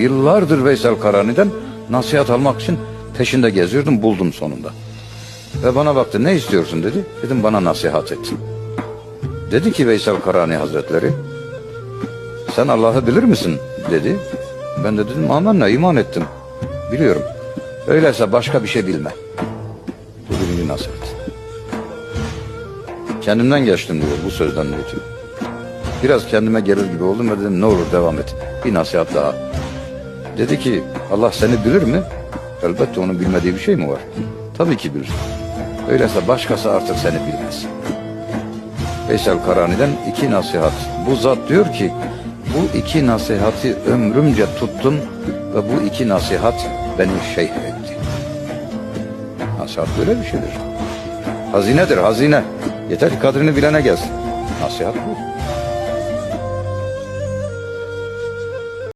yıllardır Veysel Karani'den nasihat almak için peşinde geziyordum buldum sonunda. Ve bana baktı ne istiyorsun dedi. Dedim bana nasihat et. Dedi ki Veysel Karani Hazretleri sen Allah'ı bilir misin dedi. Ben de dedim amenna iman ettim. Biliyorum. Öyleyse başka bir şey bilme. Bu birinci nasihat. Kendimden geçtim diyor bu sözden ötürü. Biraz kendime gelir gibi oldum ve dedim ne olur devam et. Bir nasihat daha. Dedi ki Allah seni bilir mi? Elbette onun bilmediği bir şey mi var? Tabii ki bilir. Öyleyse başkası artık seni bilmez. Veysel Karani'den iki nasihat. Bu zat diyor ki bu iki nasihati ömrümce tuttum ve bu iki nasihat beni şeyh etti. Nasihat böyle bir şeydir. Hazinedir hazine. Yeter ki kadrini bilene gelsin. Nasihat bu.